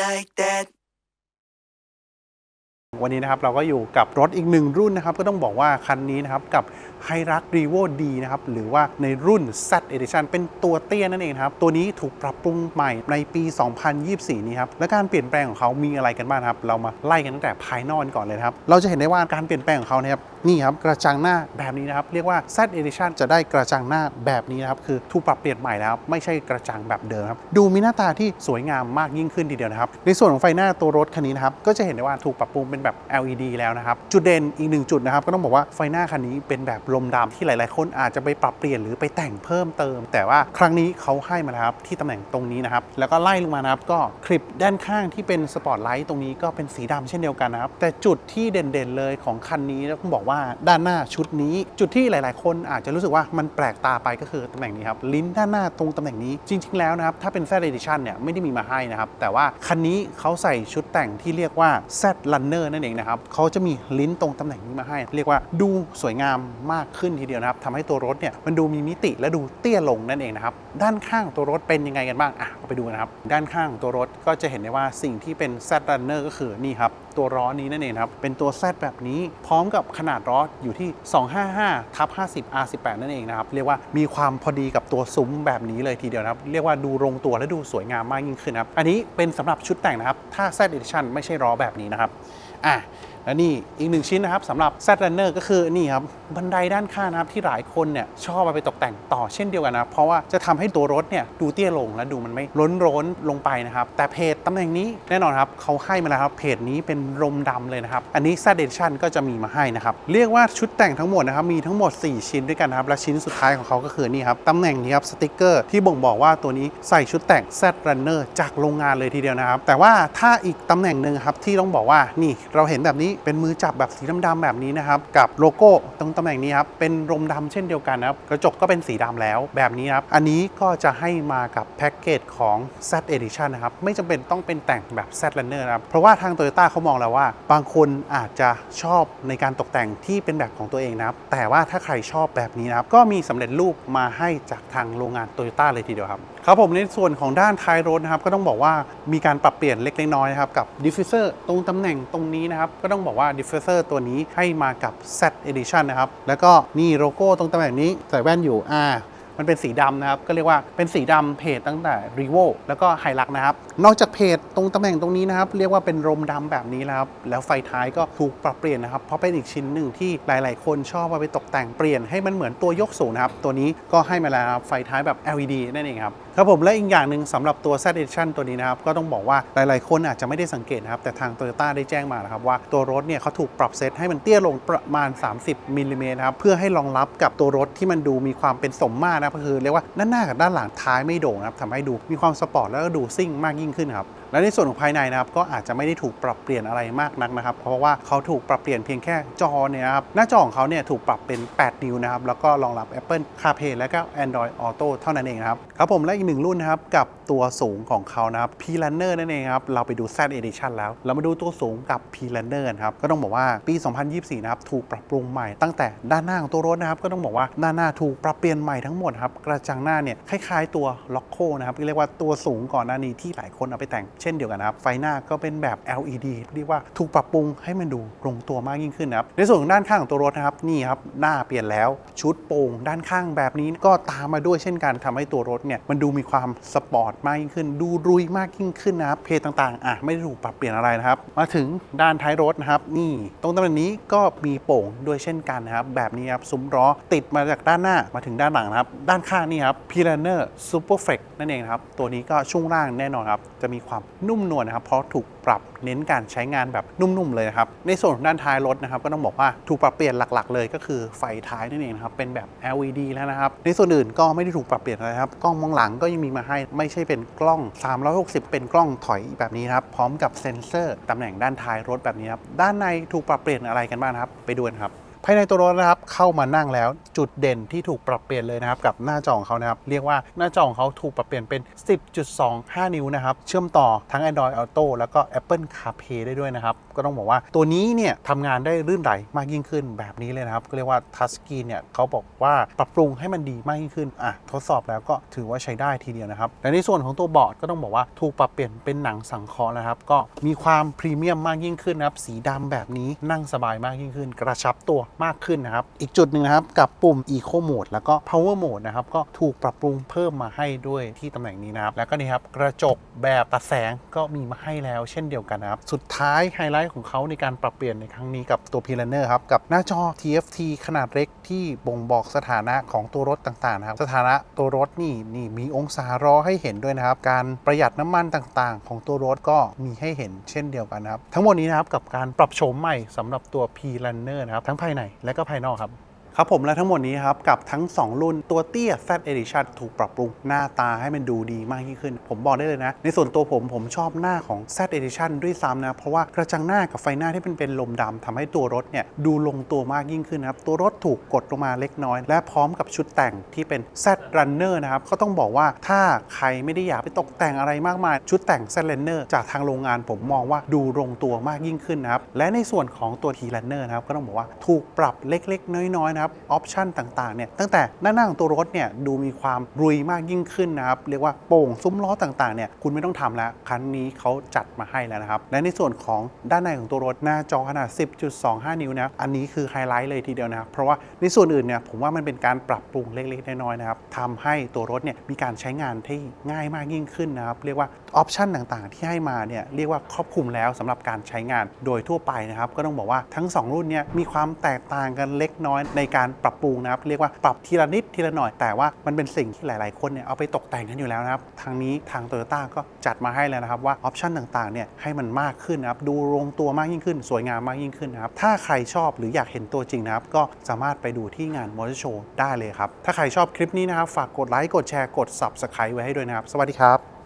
like that. วันนี้นะครับเราก็อยู่กับรถอีกหนึ่งรุ่นนะครับ ก็ต้องบอกว่าคันนี้นะครับ กับ h i r u x r e v o D นะครับ หรือว่าในรุ่น Z Edition เป็นตัวเตี้ยนั่นเองครับ ตัวนี้ถูกปรับปรุงใหม่ในปี 2024 นี้ครับ และการเปลี่ยนแปลงของเขามีอะไรกันบ้างครับ เรามาไล่กันตั้งแต่ภายนอกก่อนเลยครับ เราจะเห็นได้ว่าการเปลี่ยนแปลงของเขานะครับนี่ครับกระจังหน้าแบบนี้นะครับ เรียกว่า Z Edition จะได้กระจังหน้าแบบนี้นะครับ คือถูกปรับเปลี่ยนใหม่แล้วไม่ใช่กระจังแบบเดิมครับ ดูมีหน้าตาที่สวยงามมากยิ่งขึ้นทีเดียวนะครับ ในส่วนของไฟหน้าตัวรถคันนี้นะครับ ก็จะเห็นได้ว่าถูกปรับปรุงเป็นแบบ LED แล้วนะครับ จุดเด่นอีกหนึ่งจุดนะครับ ก็ต้องบอกว่าไฟหน้าคันนี้เป็นแบบลมดำที่หลาย ๆ คนอาจจะไปปรับเปลี่ยนหรือไปแต่งเพิ่มเติม แต่ว่าครั้งนี้เขาให้มาครับที่ตำแหน่งตรงนี้นะครับ แล้วก็ไล่ลงมานะครับก็คลิปด้านข้างที่เป็นสปอตไลท์ตรงนี้ก็เป็นสีดำเช่นเดียวกันนะครับแต่จุดที่เด่น ๆ เลยของคันนี้ต้องบอกว่าด้านหน้าชุดนี้ จุดที่หลาย ๆ คนอาจจะรู้สึกว่ามันแปลกตาไปก็คือตำแหน่งนี้ครับ ลิ้นด้านหน้าตรงตำแหน่งนี้จริง ๆ แล้วนะครับ ถ้าเป็น Z Edition เนี่ยไม่ได้มีมาให้นะครับ แต่ว่าคันนี้เขาใส่ชุดแต่งที่เรียกว่า Z Runner นั่นเองนะครับเขาจะมีลิ้นตรงตำแหน่งนี้มาให้ เรียกว่าดูสวยงามมากขึ้นทีเดียวนะครับทำให้ตัวรถเนี่ยมันดูมีมิติและดูเตี้ยลงนั่นเองนะครับด้านข้างตัวรถเป็นยังไงกันบ้างอะเราไปดูนนะครับด้านข้างตัวรถก็จะเห็นได้ว่าสิ่งที่เป็น Z Runner ก็คือนี่ครับตัวล้อนี้นั่นเองครับเป็นตัว Z แบบนี้พร้อมกับขนาดล้ออยู่ที่ 255ทับ50 R18 นั่นเองนะครับ เรียกว่ามีความพอดีกับตัวซุ้มแบบนี้เลยทีเดียวนะครับ เรียกว่าดูลงตัวและดูสวยงามมากยิ่งขึ้นนะครับ อันนี้เป็นสำหรับชุดแต่งนะครับ ถ้า Z Edition ไม่ใช่ล้อแบบนี้นะครับ อะและนี่อีกหนึ่งชิ้นนะครับสำหรับ Z Runner ก็คือนี่ครับบันไดด้านข้างนะครับที่หลายคนเนี่ยชอบเอาไปตกแต่งต่อเช่นเดียวกันนะเพราะว่าจะทำให้ตัวรถเนี่ยดูเตี้ยลงและดูมันไม่ล้นร้นลงไปนะครับแต่เพจตำแหน่งนี้แน่นอนครับเขาให้มาแล้วครับเพจนี้เป็นลมดำเลยนะครับอันนี้ Z Edition ก็จะมีมาให้นะครับเรียกว่าชุดแต่งทั้งหมดนะครับมีทั้งหมด 4 ชิ้นด้วยกันนะครับและชิ้นสุดท้ายของเขาก็คือนี่ครับตำแหน่งนี้ครับสติกเกอร์ที่บ่งบอกว่าตัวนี้ใส่ชุดแต่ง Z Runner จากโรงงานเลยทีเดียวนะครับแต่ว่าถ้าอีกตำแหน่งหนึ่งครับที่ต้องบอกว่านี่เราเห็นแบบนี้เป็นมือจับแบบสีดำๆแบบนี้นะครับ กับโลโก้ตรงตำแหน่งนี้ครับ เป็นรมดำเช่นเดียวกันนะครับ กระจกก็เป็นสีดำแล้วแบบนี้ครับ อันนี้ก็จะให้มากับแพ็กเกจของ Z Edition นะครับ ไม่จำเป็นต้องเป็นแต่งแบบ Z Runner นะครับ เพราะว่าทาง Toyota เขามองแล้วว่า บางคนอาจจะชอบในการตกแต่งที่เป็นแบบของตัวเองนะครับ แต่ว่าถ้าใครชอบแบบนี้นะครับ ก็มีสำเร็จรูปมาให้จากทางโรงงาน Toyota เลยทีเดียวครับครับผมในส่วนของด้านท้ายรถนะครับก็ต้องบอกว่ามีการปรับเปลี่ยนเล็กๆน้อยๆครับกับดิฟฟิเซอร์ตรงตำแหน่งตรงนี้นะครับก็ต้องบอกว่าดิฟฟิเซอร์ตัวนี้ให้มากับ Z Edition นะครับแล้วก็นี่โลโก้ตรงตำแหน่งนี้ใส่แว่นอยู่อ่า มันเป็นสีดำนะครับ ก็เรียกว่าเป็นสีดำเพจตั้งแต่ r e v o แล้วก็ไฮลักนะครับ นอกจากเพจตรงตำแหน่งตรงนี้นะครับ เรียกว่าเป็นรมดำแบบนี้แล้วครับ แล้วไฟท้ายก็ถูกปรับเปลี่ยนนะครับ เพราะเป็นอีกชิ้นหนึ่งที่หลาย ๆ คนชอบเอาไปตกแต่งเปลี่ยนให้มันเหมือนตัวยกสูงนะครับ ตัวนี้ก็ให้มาแล้วครับไฟท้ายแบบ LED นั่นเองครับ ครับผมและอีกอย่างหนึ่งสำหรับตัว Z Edition ตัวนี้นะครับ ก็ต้องบอกว่าหลาย ๆ คนอาจจะไม่ได้สังเกตนะครับ แต่ทาง Toyota ได้แจ้งมานะครับว่าตัวรถเนี่ยเขาถูกปรับเซตให้มันเตี้ยลงประมาณ 30มิลลิเมตรนะครับ เพื่อให้รองรับกับตัวรถที่มันดูมีความเป็นสมมาตรนะครับก็คือเรียกว่าด้านหน้ากับด้านหลังท้ายไม่โด่งนะครับทำให้ดูมีความสปอร์ตแล้วก็ดูซิ่งมากยิ่งขึ้นครับและในส่วนของภายในนะครับก็อาจจะไม่ได้ถูกปรับเปลี่ยนอะไรมากนักนะครับ เพราะว่าเขาถูกปรับเปลี่ยนเพียงแค่จอเนี่ยนะครับหน้าจอของเขาเนี่ยถูกปรับเป็น 8 นิ้วนะครับแล้วก็รองรับ Apple CarPlay และก็ Android Auto เท่านั้นเองครับครับผมและอีกหนึ่งรุ่นนะครับกับ ตัวสูงของเขานะครับ P Runner นั่นเองครับ เราไปดู Z Edition แล้ว เรามาดูตัวสูงกับ P Runner ครับ ก็ต้องบอกว่าปี 2024 นะครับ ถูกปรับปรุงใหม่ตั้งแต่ด้านหน้าของตัวรถนะครับ ก็ต้องบอกว่าด้านหน้าถูกปรับเปลี่ยนใหม่ทั้งหมดครับ กระจังหน้าเนี่ยคล้ายๆตัวล็อกโคนะครับเรียกว่าตัวสูงก่อนหน้านี้ที่หลายคนเอาไปแต่งเช่นเดียวกันนะครับ ไฟหน้าก็เป็นแบบ LED เรียกว่าถูกปรับปรุงให้มันดูลงตัวมากยิ่งขึ้นนะครับ ในส่วนของด้านข้างของตัวรถนะครับ นี่ครับ หน้าเปลี่ยนแล้ว ชุดโป่งด้านข้างแบบนี้ก็ตามมาด้วยเช่นกันทำให้ตัวรถเนี่ยมันดูมีความสปอร์ตมากยิ่งขึ้น ดูรุยมากยิ่งขึ้นนะครับ เพจต่างๆ อะไม่ได้ถูกปรับเปลี่ยนอะไรนะครับ มาถึงด้านท้ายรถนะครับ นี่ตรงตำแหน่งนี้ก็มีโป่งด้วยเช่นกันนะครับ แบบนี้ครับซุ้มล้อติดมาจากด้านหน้ามาถึงด้านหลังนะครับ ด้านข้างนี่ครับ p i l a n e r Super Flex นั่นเองครับ ตัวนี้ก็ช่วงล่างแน่นอนครับ จะมีความนุ่มนวลนะครับ เพราะถูกปรับเน้นการใช้งานแบบนุ่มๆเลยนะครับ ในส่วนของด้านท้ายรถนะครับก็ต้องบอกว่าถูกปรับเปลี่ยนหลักๆ เลยก็คือไฟท้ายนั่นเองนะครับเป็นแบบ LED แล้วนะครับในส่วนอื่นก็ไม่ได้ถูกปรับเปลี่ยนอะไรครับกล้องมองหลังก็ยังมีมาให้ไม่ใช่เป็นกล้อง 360 เป็นกล้องถอยแบบนี้ครับพร้อมกับเซ็นเซอร์ตำแหน่งด้านท้ายรถแบบนี้ครับด้านในถูกปรับเปลี่ยนอะไรกันบ้างครับไปดูกันครับ ภายในตัวรถนะครับเข้ามานั่งแล้วจุดเด่นที่ถูกปรับเปลี่ยนเลยนะครับกับหน้าจอของเขานะครับเรียกว่าหน้าจอของเขาถูกปรับเปลี่ยนเป็น 10.25 นิ้วนะครับเชื่อมต่อทั้ง Android Auto แล้วก็ Apple CarPlay ได้ด้วยนะครับ ก็ต้องบอกว่าตัวนี้เนี่ยทำงานได้รื่นไหลมากยิ่งขึ้นแบบนี้เลยนะครับก็เรียกว่า Touch Screen เนี่ยเขาบอกว่าปรับปรุงให้มันดีมากยิ่งขึ้นอะทดสอบแล้วก็ถือว่าใช้ได้ทีเดียวนะครับและในส่วนของตัวเบาะก็ต้องบอกว่าถูกปรับเปลี่ยนเป็นหนังสังเคราะห์นะครับก็มีความพรีเมียมมากยิ่งขึ้นนะครับสีดำแบบนี้นั่งสบายมากยิ่งขึ้น กระชับตัวมากขึ้นนะครับอีกจุดหนึ่งนะครับกับปุ่ม Eco Mode แล้วก็ Power Mode นะครับก็ถูกปรับปรุงเพิ่มมาให้ด้วยที่ตำแหน่งนี้นะครับแล้วก็นี่ครับกระจกแบบตัดแสงก็มีมาให้แล้ว เช่นเดียวกันนะครับสุดท้ายไฮไลท์ของเขาในการปรับเปลี่ยนในครั้งนี้กับตัว p l a n n e r ครับ กับหน้าจอ TFT ขนาดเล็กที่บ่งบอกสถานะของตัวรถต่างๆนะครับ สถานะตัวรถนี่นี่มีองศารอให้เห็นด้วยนะครับ การประหยัดน้ำมันต่างๆ ของตัวรถก็มีให้เห็นเช่นเดียวกันนะครับ ทั้งหมดนี้นะครับกับการปรับโฉมใหม่สำหรับตัว P l a n n e r นะครับทั้งภายในและก็ภายนอกครับ ครับผมและทั้งหมดนี้ครับ กับทั้ง 2 รุ่นตัวเตี้ย Z Edition ถูกปรับปรุงหน้าตาให้มันดูดีมากยิ่งขึ้น ผมบอกได้เลยนะ ในส่วนตัวผมผมชอบหน้าของ Z Edition ด้วยซ้ำนะ เพราะว่ากระจังหน้ากับไฟหน้าที่เป็นเป็นลมดำทำให้ตัวรถเนี่ยดูลงตัวมากยิ่งขึ้นนะครับ ตัวรถถูกกดลงมาเล็กน้อย และพร้อมกับชุดแต่งที่เป็น Z Runner นะครับก็ต้องบอกว่าถ้าใครไม่ได้อยากไปตกแต่งอะไรมากมาย ชุดแต่ง Z Runner จากทางโรงงานผมมองว่าดูลงตัวมากยิ่งขึ้นนะครับและในส่วนของตัว T Runner นะครับก็ต้องบอกว่าถูกปรับเล็ก ๆ น้อยๆนะครับออปชันต่างๆเนี่ยตั้งแต่หน้าหน้าของตัวรถเนี่ยดูมีความรุยมากยิ่งขึ้นนะครับเรียกว่าโป่งซุ้มล้อต่างๆเนี่ยคุณไม่ต้องทำแล้วคันนี้เขาจัดมาให้แล้วนะครับและในส่วนของด้านในของตัวรถหน้าจอขนาด 10.25 นิ้วนะอันนี้คือไฮไลท์เลยทีเดียวนะครับเพราะว่าในส่วนอื่นเนี่ยผมว่ามันเป็นการปรับปรุงเล็กๆน้อยๆนะครับทำให้ตัวรถเนี่ยมีการใช้งานที่ง่ายมากยิ่งขึ้นนะครับเรียกว่าออปชันต่างๆ ที่ให้มาเนี่ยเรียกว่าครอบคลุมแล้วสำหรับการใช้งานโดยทั่วไปนะครับก็ต้องบอกว่าทั้ง 2 รุ่นเนี่ยมีความแตกต่างกันเล็กน้อยในการปรับปรุงนะครับ เรียกว่าปรับทีละนิดทีละหน่อยแต่ว่ามันเป็นสิ่งที่หลาย ๆ คนเนี่ยเอาไปตกแต่งกันอยู่แล้วนะครับ ทางนี้ทางโตโยต้าก็จัดมาให้แล้วนะครับว่าออปชันต่าง ๆ เนี่ยให้มันมากขึ้นนะครับ ดูลงตัวมากยิ่งขึ้น สวยงามมากยิ่งขึ้นนะครับ ถ้าใครชอบหรืออยากเห็นตัวจริงนะครับ ก็สามารถไปดูที่งานมอเตอร์โชว์ได้เลยครับ ถ้าใครชอบคลิปนี้นะครับ ฝากกดไลค์ กดแชร์ กด Subscribe ไว้ให้ด้วยนะครับ สวัสดีครับ